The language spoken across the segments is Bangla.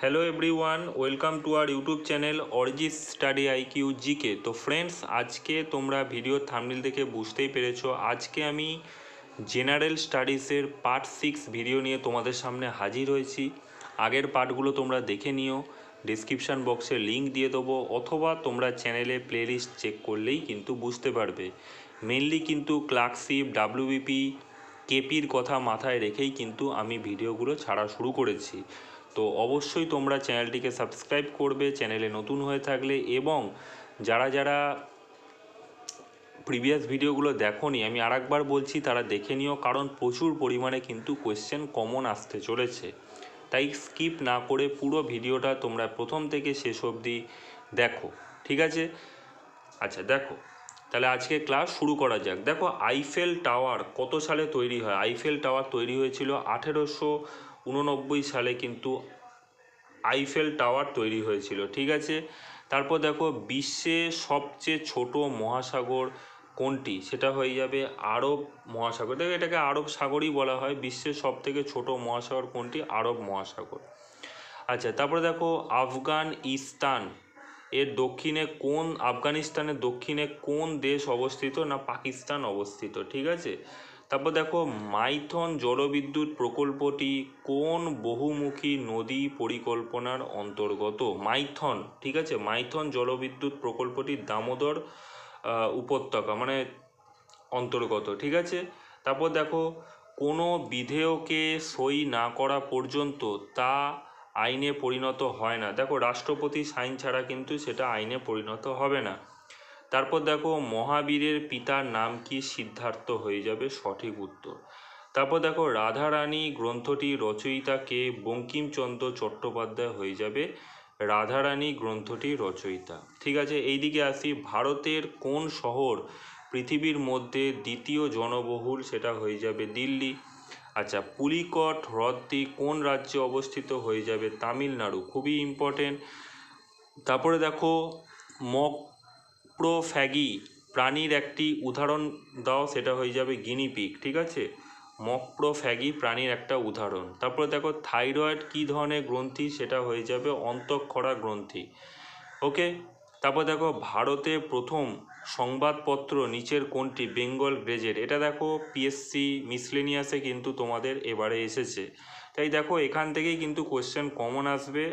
Hello everyone welcome to our YouTube channel Arijit study IQ GK তো ফ্রেন্ডস আজকে তোমরা ভিডিও থামনিল দেখে বুঝতেই পেরেছ। আজকে আমি জেনারেল স্টাডিজের পার্ট সিক্স ভিডিও নিয়ে তোমাদের সামনে হাজির হয়েছি। আগের পার্টগুলো তোমরা দেখে নিও। ডিসক্রিপশান বক্সে লিংক দিয়ে দেবো, অথবা তোমরা চ্যানেলে প্লেলিস্ট চেক করলেই কিন্তু বুঝতে পারবে। মেনলি কিন্তু ক্লার্কশিপ ডাব্লিউবিপি কেপির কথা মাথায় রেখেই কিন্তু আমি ভিডিওগুলো ছাড়া শুরু করেছি। তো অবশ্যই তোমরা চ্যানেলটিকে সাবস্ক্রাইব করবে, চ্যানেলে নতুন হয়ে থাকলে এবং যারা যারা প্রিভিয়াস ভিডিওগুলো দেখোনি, আমি আরেকবার বলছি তারা দেখে নিও, কারণ প্রচুর পরিমাণে কিন্তু কোয়েশ্চেন কমন আসতে চলেছে। তাই স্কিপ না করে পুরো ভিডিওটা তোমরা প্রথম থেকে শেষ অবধি দেখো, ঠিক আছে? আচ্ছা দেখো, তাহলে আজকে ক্লাস শুরু করা যাক। দেখো আইফেল টাওয়ার কত সালে তৈরি হয়? আইফেল টাওয়ার তৈরি হয়েছিল আঠেরোশো উননব্বই সালে কিন্তু আইফেল টাওয়ার তৈরি হয়েছিল, ঠিক আছে? তারপর দেখো, বিশ্বে সবচেয়ে ছোট মহাসাগর কোনটি? সেটা হয়ে যাবে আরব মহাসাগর। দেখো, এটাকে আরব সাগরই বলা হয়। বিশ্বের সব থেকে ছোট মহাসাগর কোনটি? আরব মহাসাগর। আচ্ছা তারপরে দেখো, আফগানিস্তান। এর দক্ষিণে কোন, আফগানিস্তানের দক্ষিণে কোন দেশ অবস্থিত? না, পাকিস্তান অবস্থিত, ঠিক আছে? তারপর দেখো মাইথন জলবিদ্যুৎ প্রকল্পটি কোন বহুমুখী নদী পরিকল্পনার অন্তর্গত? মাইথন, ঠিক আছে? মাইথন জলবিদ্যুৎ প্রকল্পটি দামোদর উপত্যকা মানে অন্তর্গত, ঠিক আছে? তারপর দেখো কোনো বিধেয়কে সই না করা পর্যন্ত তা আইনে পরিণত হয় না। দেখো রাষ্ট্রপতি সাইন ছাড়া কিন্তু সেটা আইনে পরিণত হবে না। তারপর দেখো মহাবীরের পিতার নাম কি সিদ্ধার্থ হয়ে যাবে? সঠিক উত্তর। তারপর দেখো রাধারানী গ্রন্থটি রচয়িতা কে? বঙ্কিমচন্দ্র চট্টোপাধ্যায় হয়ে যাবে। রাধারানী গ্রন্থটি রচয়িতা। ঠিক আছে, এইদিকে আসি। ভারতের কোন শহর পৃথিবীর মধ্যে দ্বিতীয় জনবহুল সেটা হয়ে যাবে দিল্লি। আচ্ছা পুলিকট হ্রদটি কোন রাজ্যে অবস্থিত হয়ে যাবে? তামিলনাড়ু। খুবই ইম্পর্টেন্ট তারপরে দেখো মক্রোফ্যাগি প্রাণীর একটি উদাহরণ দাও, সেটা হয়ে যাবে গিনিপিগ ঠিক আছে? মক্রোফ্যাগি প্রাণীর একটা উদাহরণ। তারপরে দেখো, থাইরয়েড কী ধরনের গ্রন্থি, সেটা হয়ে যাবে অন্তঃক্ষরা গ্রন্থি, ওকে? তারপর দেখো, ভারতে প্রথম সংবাদপত্র নিচের কোনটি? Bengal gazette. এটা দেখো, পিএসসি মিসলেনিয়াসে কিন্তু তোমাদের এবারে এসেছে। তাই দেখো, এখান থেকেই কিন্তু কোশ্চেন কমন আসবে,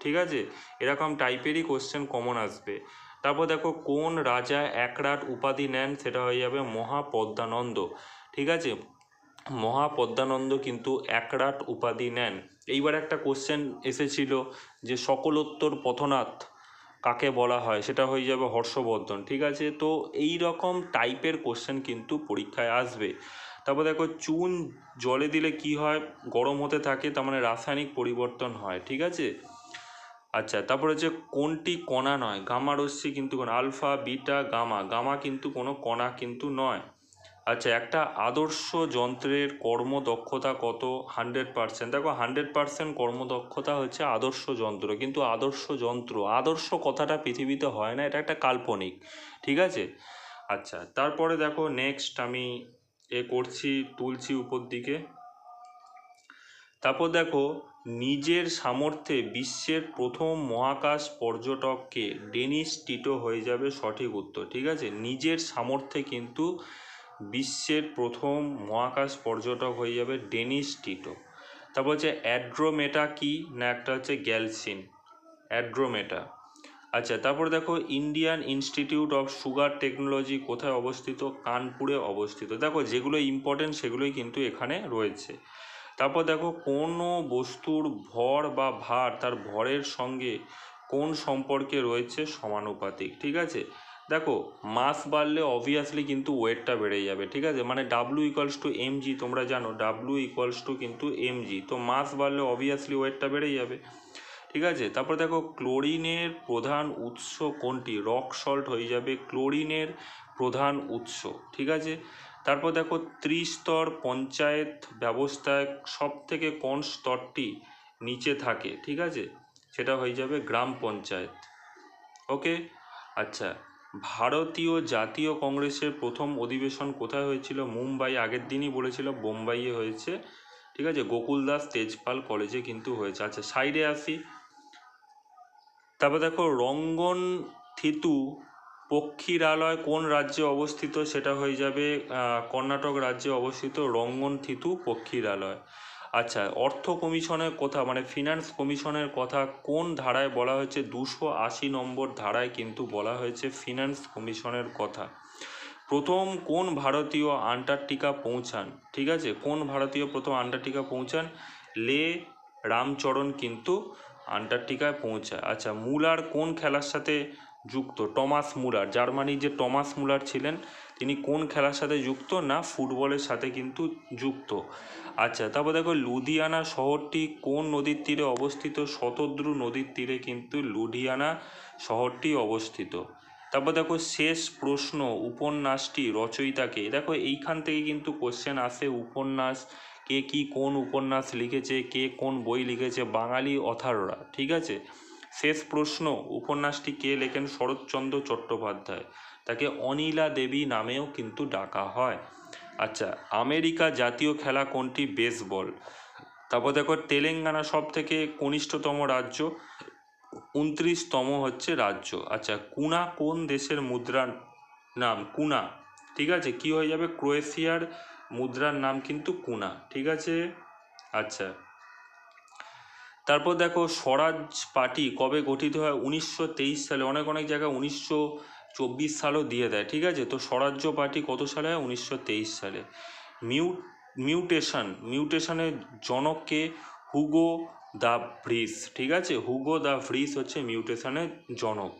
ঠিক আছে? এরকম টাইপেরই কোশ্চেন কমন আসবে। তারপর দেখো কোন রাজা একরাট উপাধি নেন সেটা হয়ে যাবে মহাপদ্মানন্দ। ঠিক আছে? মহাপদ্মানন্দ কিন্তু একরাট উপাধি নেন। এইবার একটা কোশ্চেন এসেছিল যে সকলোত্তর পথনাথ কাকে বলা হয়? সেটা হয়ে যাবে হর্ষবর্ধন। ঠিক আছে? তো এই রকম টাইপের কোশ্চেন কিন্তু পরীক্ষায় আসবে। তারপর দেখো চুন জলে দিলে কি হয়? গরম হতে থাকে, তার মানে রাসায়নিক পরিবর্তন হয়। ঠিক আছে? আচ্ছা তারপরে হচ্ছে কোনটি কণা নয়? গামা রশ্মি কিন্তু কোন, আলফা, বিটা, গামা। গামা কিন্তু কোনো, কণা কিন্তু নয়। আচ্ছা একটা আদর্শ যন্ত্রের কর্মদক্ষতা কত? Hundred percent. দেখো, হান্ড্রেড পার্সেন্ট কর্মদক্ষতা হচ্ছে আদর্শ যন্ত্র। কিন্তু আদর্শ যন্ত্র, আদর্শ কথাটা পৃথিবীতে হয় না, এটা একটা কাল্পনিক। ঠিক আছে? আচ্ছা তারপরে দেখো নেক্সট আমি এ করছি, তুলছি উপর দিকে। তারপর দেখো নিজের সামর্থ্যে বিশ্বের প্রথম মহাকাশ পর্যটককে ডেনিস টিটো হয়ে যাবে সঠিক উত্তর, ঠিক আছে? নিজের সামর্থ্যে কিন্তু বিশ্বের প্রথম মহাকাশ পর্যটক হয়ে যাবে ডেনিস টিটো। তারপর হচ্ছে অ্যাড্রোমেটা কি? না, একটা হচ্ছে গ্যালসিন। অ্যাড্রোমেটা। আচ্ছা তারপর দেখো Indian Institute of Sugar Technology কোথায় অবস্থিত? কানপুরে অবস্থিত। দেখো যেগুলো ইম্পর্টেন্ট সেগুলোই কিন্তু এখানে রয়েছে। তারপর দেখো কোনো বস্তুর ভর বা ভার তার ভরের সঙ্গে কোন সম্পর্কে রয়েছে সমানুপাতিক, ঠিক আছে? দেখো, মাস বাড়লে অবভিয়াসলি কিন্তু ওয়েটটা বেড়ে যাবে, ঠিক আছে? মানে W equals to M G তোমরা জানো ডাব্লু ইকুয়ালস টু কিন্তু এম জি তো মাস বাড়লে অবভিয়াসলি ওয়েটটা বেড়ে যাবে, ঠিক আছে? তারপর দেখো, ক্লোরিনের প্রধান উৎস কোনটি? রক সল্ট হয়ে যাবে ক্লোরিনের প্রধান উৎস, ঠিক আছে? তারপর দেখো ত্রিস্তর পঞ্চায়েত ব্যবস্থায় সব থেকে কোন স্তরটি নিচে থাকে, ঠিক আছে? সেটা হয়ে যাবে গ্রাম পঞ্চায়েত। ওকে? আচ্ছা ভারতীয় জাতীয় কংগ্রেসের প্রথম অধিবেশন কোথায় হয়েছিল? মুম্বাই, আগের দিনই বলেছিল বোম্বাইয়ে হয়েছে, ঠিক আছে? গোকুল দাস তেজপাল কলেজে কিন্তু হয়েছে। আচ্ছা সাইডে আসি। তারপর দেখো রঙ্গন থিতু পক্ষীরালয় কোন রাজ্যে অবস্থিত? সেটা হয়ে যাবে কর্ণাটক রাজ্যে অবস্থিত রঙ্গন থিতু পক্ষীরালয়। আচ্ছা অর্থ কমিশনের কথা মানে ফিনান্স কমিশনের কথা কোন ধারায় বলা হয়েছে? দুশো আশি নম্বর ধারায় কিন্তু বলা হয়েছে ফিনান্স কমিশনের কথা। প্রথম, কোন ভারতীয় আন্টার্কটিকা পৌঁছান? ঠিক আছে, কোন ভারতীয় প্রথম আন্টার্কটিকা পৌঁছান? লে রামচরণ কিন্তু আন্টার্কটিকায় পৌঁছায়। আচ্ছা মুলার কোন খেলার সাথে যুক্ত, টমাস মুলার। জার্মানির যে টমাস মুলার ছিলেন, তিনি কোন খেলার সাথে যুক্ত না ফুটবলের সাথে কিন্তু যুক্ত? আচ্ছা তারপর দেখো, লুধিয়ানা শহরটি কোন নদীর তীরে অবস্থিত? শতদ্রু নদীর তীরে কিন্তু লুধিয়ানা শহরটি অবস্থিত। তারপর দেখো, শেষ প্রশ্ন, উপন্যাসটি, রচয়িতাকে। দেখো, এইখান থেকে কিন্তু কোশ্চেন আসে উপন্যাস, কে কি কোন উপন্যাস লিখেছে, কে কোন বই লিখেছে, বাঙালি অথাররা ঠিক আছে? শেষ প্রশ্ন, উপন্যাসটি কে লেখেন শরৎচন্দ্র চট্টোপাধ্যায়? তাকে অনিলা দেবী নামেও কিন্তু ডাকা হয়। আচ্ছা আমেরিকা জাতীয় খেলা কোনটি? বেসবল। তারপর দেখো, তেলেঙ্গানা সব থেকে কনিষ্ঠতম রাজ্য, উনত্রিশতম হচ্ছে রাজ্য। আচ্ছা কুনা কোন দেশের মুদ্রার নাম? কুনা। ঠিক আছে? কি হয়ে যাবে? ক্রোয়েশিয়ার মুদ্রার নাম কিন্তু কুনা। ঠিক আছে? আচ্ছা। তারপর দেখো স্বরাজ পার্টি কবে গঠিত হয়? উনিশশো তেইশ সালে। অনেক অনেক জায়গায় উনিশশো চব্বিশ সালও দিয়ে দেয়, ঠিক আছে? তো স্বরাজ্য পার্টি কত সালে হয়? উনিশশো তেইশ সালে। মিউ মিউটেশন, মিউটেশনের জনককে হুগো দ্য ভ্রিস ঠিক আছে? হুগো দ্য ভ্রিস হচ্ছে মিউটেশনের জনক।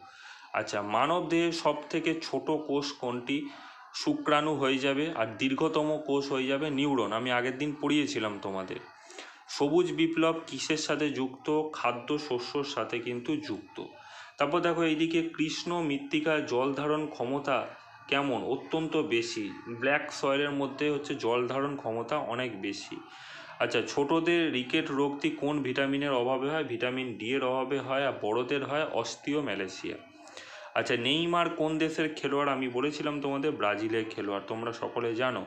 আচ্ছা মানব দেহের সব থেকে ছোট কোষ কোনটি? শুক্রাণু হয়ে যাবে আর দীর্ঘতম কোষ হয়ে যাবে নিউরন। আমি আগের দিন পড়িয়েছিলাম তোমাদের। সবুজ বিপ্লব কিসের সাথে যুক্ত? খাদ্য শস্যর সাথে কিন্তু যুক্ত। তারপর দেখো এইদিকে কৃষ্ণ মৃত্তিকার জল ধারণ ক্ষমতা কেমন? অত্যন্ত বেশি। ব্ল্যাক সয়েলের মধ্যে হচ্ছে জল ধারণ ক্ষমতা অনেক বেশি। আচ্ছা ছোটদের রিকেট রোগটি কোন ভিটামিনের অভাবে হয়? ভিটামিন ডি এর অভাবে হয় আর বড়দের হয় অস্টিও ম্যালেসিয়া আচ্ছা নেইমার কোন দেশের খেলোয়াড়? আমি বলেছিলাম তোমাদের ব্রাজিলের খেলোয়াড়, তোমরা সকলে জানো।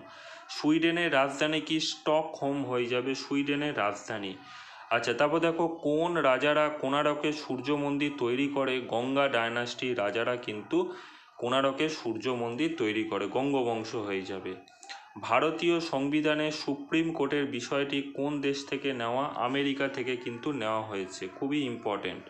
সুইডেনের রাজধানী কি? স্টকহোম হয়ে যাবে সুইডেনের রাজধানী। আচ্ছা তারপর দেখো, কোন রাজারা কোনারকে সূর্য মন্দির তৈরি করে? গঙ্গা ডায়নাস্টি রাজারা কিন্তু কোনারকে সূর্য মন্দির তৈরি করে, গঙ্গবংশ হয়ে যাবে। ভারতীয় সংবিধানে সুপ্রিম কোর্টের বিষয়টি কোন দেশ থেকে নেওয়া? আমেরিকা থেকে কিন্তু নেওয়া হয়েছে, খুবই ইম্পর্টেন্ট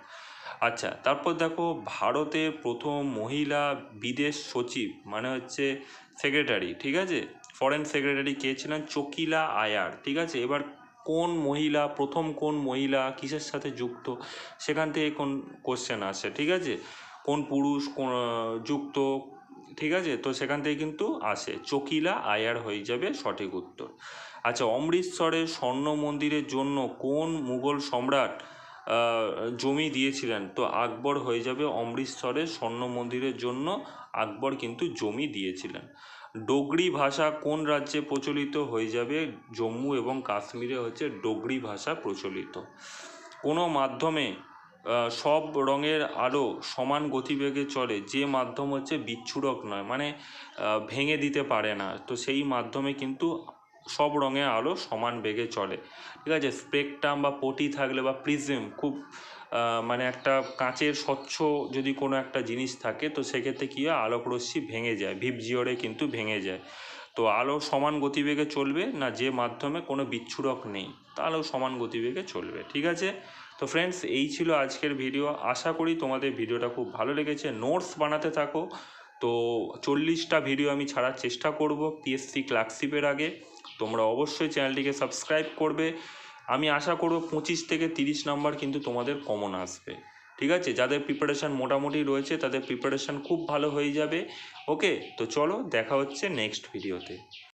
আচ্ছা তারপর দেখো ভারতের প্রথম মহিলা বিদেশ সচিব মানে হচ্ছে সেক্রেটারি ঠিক আছে? ফরেন সেক্রেটারি কে ছিলেন? চকিলা আয়ার, ঠিক আছে? এবার কোন মহিলা, প্রথম কোন মহিলা কিসের সাথে যুক্ত? সেখান থেকে কোন কোশ্চেন আসে, ঠিক আছে? কোন পুরুষ, কোন, যুক্ত, ঠিক আছে? তো সেখান থেকে কিন্তু আসে। চকিলা আয়ার হয়ে যাবে সঠিক উত্তর। আচ্ছা অমৃতসরের স্বর্ণ মন্দিরের জন্য কোন মুঘল সম্রাট জমি দিয়েছিলেন। তো আকবর হয়ে যাবে অমৃতসরের স্বর্ণ মন্দিরের জন্য আকবর কিন্তু জমি দিয়েছিলেন। ডোগরি ভাষা কোন রাজ্যে প্রচলিত হয়ে যাবে? জম্মু এবং কাশ্মীরে হচ্ছে ডোগরি ভাষা প্রচলিত। কোনো মাধ্যমে সব রঙের আলো সমান গতিবেগে চলে, যে মাধ্যম হচ্ছে বিচ্ছুরক নয় মানে ভেঙে দিতে পারে না। তো সেই মাধ্যমে কিন্তু সব রঙের আলো সমান বেগে চলে। ঠিক আছে? স্পেকট্রাম বা পটি থাকলে বা প্রিজম খুব মানে একটা কাঁচের স্বচ্ছ যদি কোনো একটা জিনিস থাকে, তো সেক্ষেত্রে কী হয়? আলোক রশ্মি ভেঙে যায়। ভিপজিওরে কিন্তু ভেঙে যায়। তো আলো সমান গতিবেগে চলবে না যে মাধ্যমে কোনো বিচ্ছুরক নেই। তা আলো সমান গতিবেগে চলবে। ঠিক আছে? তো ফ্রেন্ডস এই ছিল আজকের ভিডিও আশা করি তোমাদের ভিডিওটা খুব ভালো লেগেছে। নোটস বানাতে থাকো। তো চল্লিশটা ভিডিও আমি ছাড়ার চেষ্টা করব। পিএসসি ক্লার্কশিপের আগে। তোমরা অবশ্যই চ্যানেলটিকে সাবস্ক্রাইব করবে। আমি আশা করব পঁচিশ থেকে তিরিশ নাম্বার কিন্তু তোমাদের কমন আসবে। ঠিক আছে? যাদের প্রিপারেশান মোটামুটি রয়েছে, তাদের প্রিপারেশান খুব ভালো হয়ে যাবে। ওকে তো চলো, দেখা হচ্ছে নেক্সট ভিডিওতে